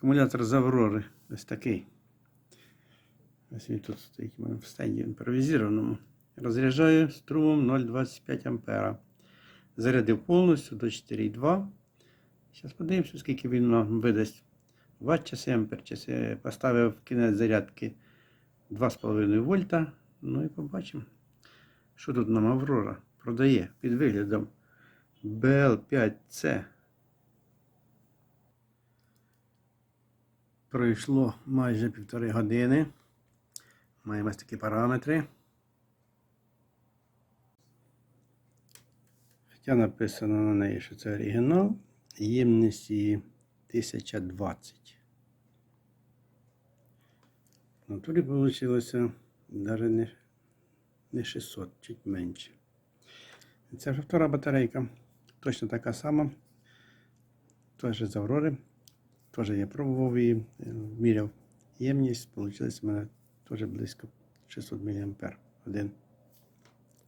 Акумулятор з Аврори. Ось такий. Ось він тут стоїть в стенді імпровізованому. Розряджаю струмом 0,25 ампера. Зарядив повністю до 4,2. Зараз подивимося, скільки він нам видасть. Ватт часи, ампер часи. Поставив кінець зарядки 2,5 вольта. Ну і побачимо. Що тут нам Аврора продає під виглядом BL5C. Пройшло майже півтори години. Маємо ось такі параметри. Хоча написано на неї, що це оригінал. Ємність її 1020. В натурі вийшло навіть не, не 600, чуть менше. Це вже втора батарейка. Точно така сама. Теж з Аврори. Теж я пробував її, міряв ємність. Получилось у мене теж близько 600 мА. Один